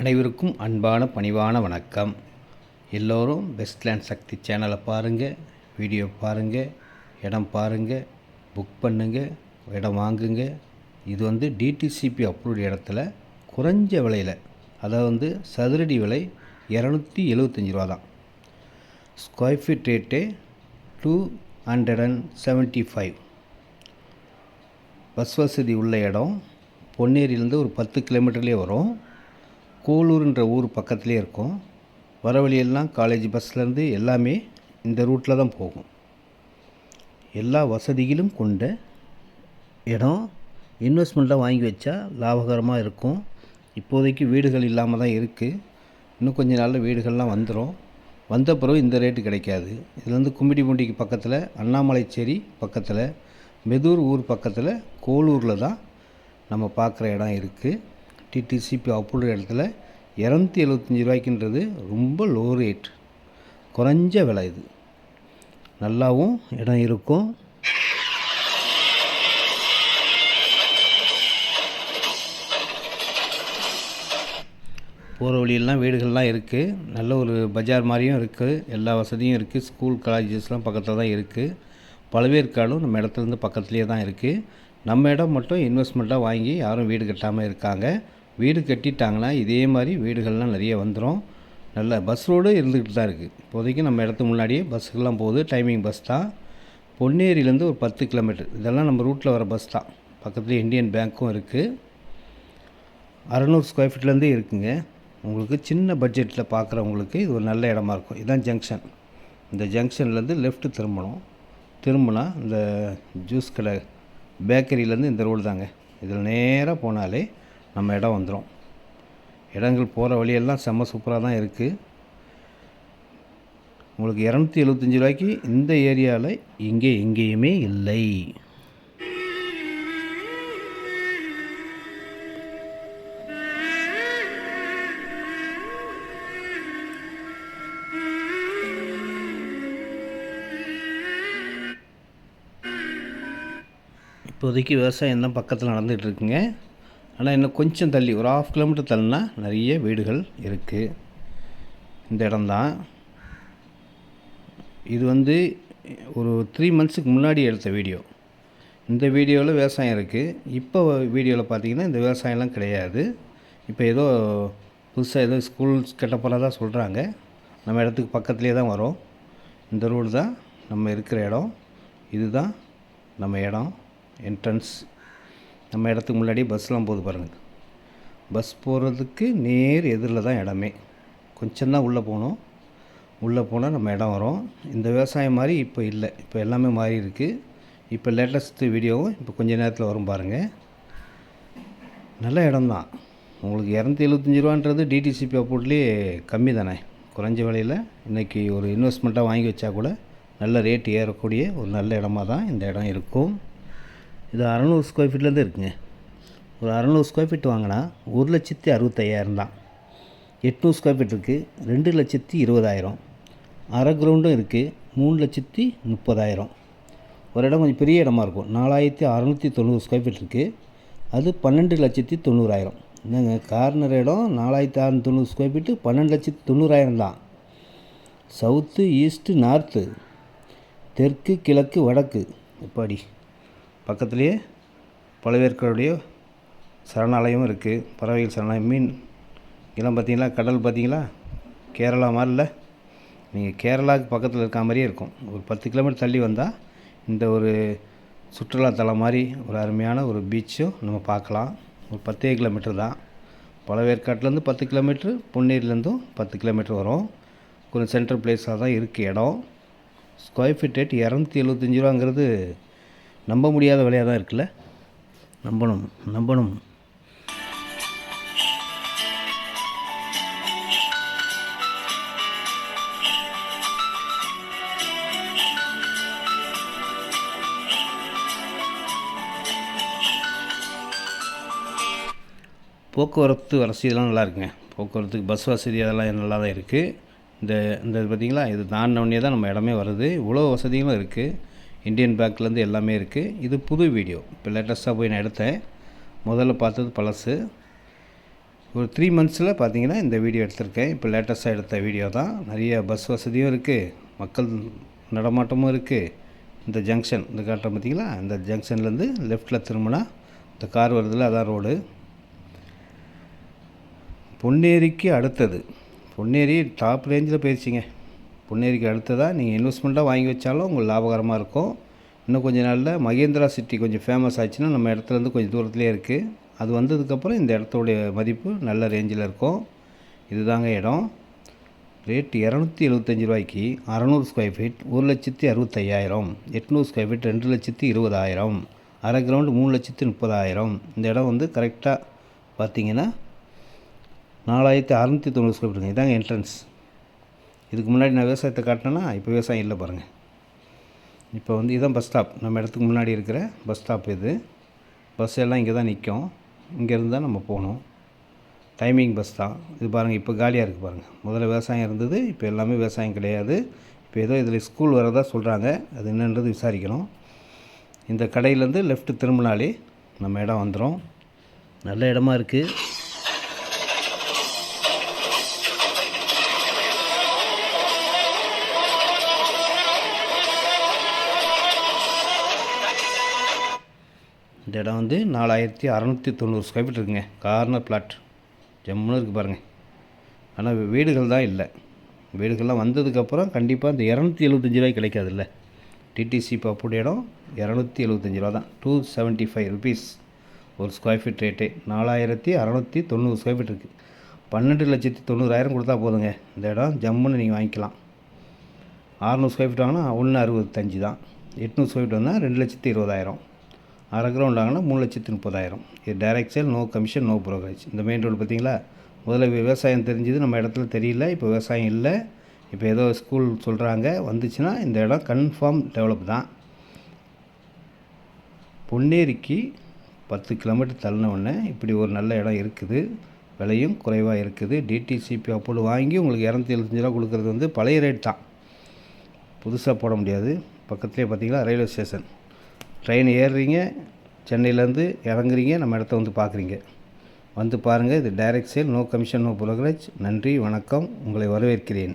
அனைவருக்கும் அன்பான பணிவான வணக்கம். எல்லோரும் பெஸ்ட் லேண்ட் சக்தி சேனலை பாருங்கள் வீடியோ பாருங்கள் இடம் பாருங்கள் புக் பண்ணுங்கள் இடம் வாங்குங்க. இது வந்து டிடிசிபி அப்ரூவ்ட் இடத்துல குறைஞ்ச விலையில் அதாவது வந்து சதுரடி விலை இரநூத்தி எழுபத்தஞ்சி ரூபா தான். Square feet rate two hundred and seventy five bus வசதி உள்ள இடம் பொன்னேரியிலேருந்து ஒரு பத்து கிலோமீட்டர்லேயே வரும். கோலூர்ன்ற ஊர் பக்கத்துலேயே இருக்கும். வர வழியெல்லாம் காலேஜ் பஸ்லேருந்து எல்லாமே இந்த ரூட்டில் தான் போகும். எல்லா வசதிகளும் கொண்ட இடம். இன்வெஸ்ட்மெண்ட்டாக வாங்கி வச்சா லாபகரமாக இருக்கும். இப்போதைக்கு வீடுகள் இல்லாமல் தான் இருக்குது இன்னும் கொஞ்ச நாளில் வீடுகள்லாம் வந்துடும் வந்த பிறகு இந்த ரேட்டு கிடைக்காது. இதுலேருந்து வந்து கும்மிடிப்பூண்டிக்கு பக்கத்தில் அண்ணாமலைச்சேரி பக்கத்தில் மெதூர் ஊர் பக்கத்தில் கோலூரில் தான் நம்ம பார்க்குற இடம் இருக்குது டிடிசிபி அப்ரூவ்ட் இடத்துல இரநூத்தி எழுபத்தஞ்சி ரூபாய்க்குன்றது ரொம்ப லோ ரேட் குறைஞ்ச விலை இது. நல்லாவும் இடம் இருக்கும். போகிற வழியெல்லாம் வீடுகள்லாம் இருக்குது நல்ல ஒரு பஜார் மாதிரியும் இருக்குது எல்லா வசதியும் இருக்குது ஸ்கூல் காலேஜஸ்லாம் பக்கத்தில் தான் இருக்குது பழவேற்காடும் நம்ம இடத்துலேருந்து பக்கத்துலேயே தான் இருக்குது நம்ம இடம் மட்டும் இன்வெஸ்ட்மெண்ட்டாக வாங்கி யாரும் வீடு கட்டாமல் இருக்காங்க. வீடு கட்டிட்டாங்கன்னா இதே மாதிரி வீடுகள்லாம் நிறைய வந்துடும் நல்ல பஸ் ரோடு இருந்துக்கிட்டு தான் இருக்குது இப்போதைக்கு நம்ம இடத்துக்கு முன்னாடியே பஸ்ஸுக்கெல்லாம் போகுது. டைமிங் பஸ் தான். பொன்னேரியிலேருந்து ஒரு பத்து கிலோமீட்டர் இதெல்லாம் நம்ம ரூட்டில் வர பஸ் தான். பக்கத்துலேயே இந்தியன் பேங்க்கும் இருக்குது அறநூறு ஸ்கொயர் ஃபீட்லேருந்தே இருக்குங்க. உங்களுக்கு சின்ன பட்ஜெட்டில் பார்க்குறவங்களுக்கு இது ஒரு நல்ல இடமா இருக்கும். இதுதான் ஜங்ஷன் இந்த ஜங்ஷன்லேருந்து லெஃப்ட்டு திரும்பணும். திரும்பினா இந்த ஜூஸ் கடை பேக்கரியிலேருந்து இந்த ரோடு தாங்க. இதில் நேராக போனாலே நம்ம இடம் வந்துடும் இடங்கள் போகிற வழியெல்லாம் செம்ம சூப்பராக தான் இருக்குது உங்களுக்கு இரநூத்தி எழுபத்தஞ்சி ரூபாய்க்கு இந்த ஏரியாவில் இங்கே எங்கேயுமே இல்லை. இப்போதைக்கு விவசாயம் தான் பக்கத்தில் நடந்துகிட்ருக்குங்க ஆனால் இன்னும் கொஞ்சம் தள்ளி ஒரு ஆஃப் கிலோமீட்டர் தள்ளினா நிறைய வீடுகள் இருக்குது இந்த இடம்தான். இது வந்து ஒரு த்ரீ மந்த்ஸுக்கு முன்னாடி எடுத்த வீடியோ. இந்த வீடியோவில் விவசாயம் இருக்குது இப்போ வீடியோவில் பார்த்தீங்கன்னா இந்த விவசாயம்லாம் கிடையாது. இப்போ ஏதோ புதுசாக ஏதோ ஸ்கூல் கட்ட போகிறதா சொல்கிறாங்க நம்ம இடத்துக்கு பக்கத்துலேயே தான் வரும். இந்த ரோடு தான் நம்ம இருக்கிற இடம். இதுதான் நம்ம இடம். என்ட்ரன்ஸ் நம்ம இடத்துக்கு முன்னாடி பஸ்லாம் போகுது பாருங்கள் பஸ் போகிறதுக்கு நேர் எதிரில் தான் இடமே. கொஞ்சம் தான் உள்ளே போகணும். உள்ளே போனால் நம்ம இடம் வரும். இந்த விவசாயம் மாதிரி இப்போ இல்லை. இப்போ எல்லாமே மாறி இருக்குது இப்போ லேட்டஸ்ட்டு வீடியோவும் இப்போ கொஞ்ச நேரத்தில் வரும் பாருங்கள் நல்ல இடம்தான் உங்களுக்கு இரநூத்தி எழுபத்தஞ்சி ரூபான்றது டிடிசிபி அப்ரூவ்ட்லேயே கம்மி தானே. குறைஞ்ச விலையில் இன்றைக்கி ஒரு இன்வெஸ்ட்மெண்ட்டாக வாங்கி வச்சா கூட நல்ல ரேட் ஏறக்கூடிய ஒரு நல்ல இடமா தான் இந்த இடம் இருக்கும். இது அறநூறு ஸ்கொயர் ஃபீட்லேருந்து இருக்குங்க. ஒரு அறநூறு ஸ்கொயர் ஃபீட் வாங்கினா ஒரு லட்சத்தி அறுபத்தையாயிரம் தான். எட்நூறு ஸ்கொயர் ஃபீட் இருக்குது ரெண்டு லட்சத்தி இருபதாயிரம். அரை கிரவுண்டும் இருக்குது மூணு லட்சத்தி முப்பதாயிரம். ஒரு இடம் கொஞ்சம் பெரிய இடமா இருக்கும். நாலாயிரத்தி அறநூற்றி தொண்ணூறு ஸ்கொயர் ஃபீட் இருக்குது அது பன்னெண்டு லட்சத்தி தொண்ணூறாயிரம். என்னங்க கார்னர் இடம் நாலாயிரத்தி அறநூற்றி தொண்ணூறு ஸ்கொயர் ஃபீட்டு பன்னெண்டு லட்சத்தி தொண்ணூறாயிரம் தான். சவுத்து ஈஸ்ட்டு நார்த்து தெற்கு கிழக்கு வடக்கு. எப்படி பக்கத்துலேயே பழவேற்காடுடைய சரணாலயம் இருக்குது பறவைகள் சரணாலயம். மீன் இதெல்லாம் பார்த்தீங்களா? கடல் பார்த்தீங்களா? கேரளா மாதிரில நீங்கள் கேரளாவுக்கு பக்கத்தில் இருக்க மாதிரியே இருக்கும். ஒரு பத்து கிலோமீட்டர் தள்ளி வந்தால் இந்த ஒரு சுற்றுலாத்தலம் மாதிரி ஒரு அருமையான ஒரு பீச்சும் நம்ம பார்க்கலாம். ஒரு பத்தே கிலோமீட்டர் தான். பழவேற்காட்டிலேருந்து பத்து கிலோமீட்ரு பொன்னேரிலேருந்தும் பத்து கிலோமீட்டர் வரும். கொஞ்சம் சென்ட்ரல் பிளேஸாக தான் இருக்குது இடம். ஸ்கொயர் ஃபீட் ரேட் இரநூத்தி எழுபத்தஞ்சி ரூபாங்கிறது நம்ப முடியாத வேலையாக தான் இருக்குல்ல? நம்பணும் நம்பணும். போக்குவரத்து வசதியெல்லாம் நல்லா இருக்குங்க. போக்குவரத்துக்கு பஸ் வசதி அதெல்லாம் நல்லா தான் இருக்குது இந்த இந்த இது பார்த்திங்களா? இது தாண்டினோடனே தான் நம்ம இடமே வருது. இவ்வளோ வசதிகளும் இருக்குது இந்தியன் பேங்க்லேருந்து எல்லாமே இருக்குது இது புது வீடியோ. இப்போ லேட்டஸ்ட்டாக போய் நான் எடுத்தேன். முதல்ல பார்த்தது பழசு. ஒரு த்ரீ மந்த்ஸில் பார்த்தீங்கன்னா இந்த வீடியோ எடுத்திருக்கேன். இப்போ லேட்டஸ்ட்டாக எடுத்த வீடியோ தான். நிறைய பஸ் வசதியும் இருக்குது மக்கள் நடமாட்டமும் இருக்குது இந்த ஜங்ஷன் இந்த காட்டுற பார்த்திங்களா? இந்த ஜங்ஷன்லேருந்து லெஃப்ட்டில் திரும்பினா இந்த கார் வருதுல அதான் ரோடு பொன்னேரிக்கு அடுத்தது. பொன்னேரி டாப் ரேஞ்சில் போயிடுச்சிங்க பொன்னேரிக்கு அடுத்ததாக நீங்கள் இன்வெஸ்ட்மெண்ட்டாக வாங்கி வச்சாலும் உங்களுக்கு லாபகரமாக இருக்கும். இன்னும் கொஞ்சம் நாளில் மகேந்திரா சிட்டி கொஞ்சம் ஃபேமஸ் ஆச்சுன்னா நம்ம இடத்துலேருந்து கொஞ்சம் தூரத்துலேயே இருக்குது அது வந்ததுக்கப்புறம் இந்த இடத்தோடைய மதிப்பு நல்ல ரேஞ்சில் இருக்கும். இதுதாங்க இடம். ரேட் இரநூத்தி எழுபத்தஞ்சி ரூபாய்க்கு அறநூறு ஸ்கொயர் ஃபீட் ஒரு லட்சத்தி அறுபத்தையாயிரம். எட்நூறு ஸ்கொயர் ஃபீட் ரெண்டு லட்சத்தி இருபதாயிரம். அரை கிரவுண்டு மூணு லட்சத்தி முப்பதாயிரம். இந்த இடம் வந்து கரெக்டாக பார்த்தீங்கன்னா நாலாயிரத்தி அறநூற்றி தொண்ணூறு ஸ்கொயர் ஃபீட்டுங்க இதாங்க என்ட்ரன்ஸ் இதுக்கு முன்னாடி நான் விவசாயத்தை காட்டினேன்னா இப்போ விவசாயம் இல்லை பாருங்கள் இப்போ வந்து இதுதான் பஸ் ஸ்டாப் நம்ம இடத்துக்கு முன்னாடி இருக்கிற பஸ் ஸ்டாப் இது. பஸ் எல்லாம் இங்கே தான் நிற்கும் இங்கேருந்து தான் நம்ம போகணும். டைமிங் பஸ் தான். இது பாருங்கள் இப்போ காலியாக இருக்குது பாருங்கள் முதல்ல விவசாயம் இருந்தது இப்போ எல்லாமே விவசாயம் கிடையாது. இப்போ ஏதோ இதில் ஸ்கூல் வரதா சொல்கிறாங்க அது என்னன்றது விசாரிக்கணும். இந்த கடையிலேருந்து லெஃப்ட்டு திரும்பினாலே நம்ம இடம் வந்துடும் நல்ல இடமா இருக்குது இந்த இடம் வந்து நாலாயிரத்தி அறநூற்றி தொண்ணூறு ஸ்கொயர் ஃபீட் இருக்குங்க. கார்னர் பிளாட் ஜம்முன்னு இருக்குது பாருங்கள் ஆனால் வீடுகள் தான் இல்லை. வீடுகள்லாம் வந்ததுக்கப்புறம் கண்டிப்பாக இந்த இரநூத்தி எழுபத்தஞ்சி ரூபாய் கிடைக்காதுல்ல. டிடிசி பப்புடி இடம் இரநூத்தி எழுபத்தஞ்சி ரூபா தான். டூ செவன்ட்டி ஃபைவ் ருபீஸ் ஒரு ஸ்கொயர் ஃபீட் ரேட்டு நாலாயிரத்தி அறநூற்றி தொண்ணூறு ஸ்கொயர் ஃபீட் இருக்குது பன்னெண்டு லட்சத்தி தொண்ணூறாயிரம் கொடுத்தா போதுங்க. இந்த இடம் ஜம்முன்னு நீங்கள் வாங்கிக்கலாம். அறநூறு ஸ்கொயர் ஃபீட் வாங்கினா ஒன்று அறுபத்தஞ்சு தான். எட்நூறு ஸ்கொயர் ஃபீட் வந்தால் ரெண்டு லட்சத்தி இருபதாயிரம். அரை கிரவுண்ட் வாங்கினா மூணு லட்சத்தி முப்பதாயிரம். இது direct sale no commission no brokerage இந்த மெயின் ரோடு பார்த்தீங்களா? முதல்ல விவசாயம் தெரிஞ்சது. நம்ம இடத்துல தெரியல. இப்போ விவசாயம் இல்லை. இப்போ ஏதோ ஸ்கூல் சொல்கிறாங்க வந்துச்சுன்னா இந்த இடம் கன்ஃபார்ம் டெவலப் தான். பொன்னேரிக்கு பத்து கிலோமீட்டர் தள்ளின உடனே இப்படி ஒரு நல்ல இடம் இருக்குது. விலையும் குறைவாக இருக்குது. டிடிசிபி அப்போது வாங்கி உங்களுக்கு இரநூத்தி எழுபத்தஞ்சு ரூபா கொடுக்குறது வந்து பழைய ரேட் தான். புதுசாக போட முடியாது. பக்கத்துலேயே பார்த்தீங்கன்னா ரயில்வே ஸ்டேஷன் ட்ரெயின் ஏறுறீங்க சென்னையிலேருந்து இறங்குறீங்க நம்ம இடத்த வந்து பார்க்குறீங்க. வந்து பாருங்கள் இது direct sale no commission no brokerage. நன்றி வணக்கம். உங்களை வரவேற்கிறேன்.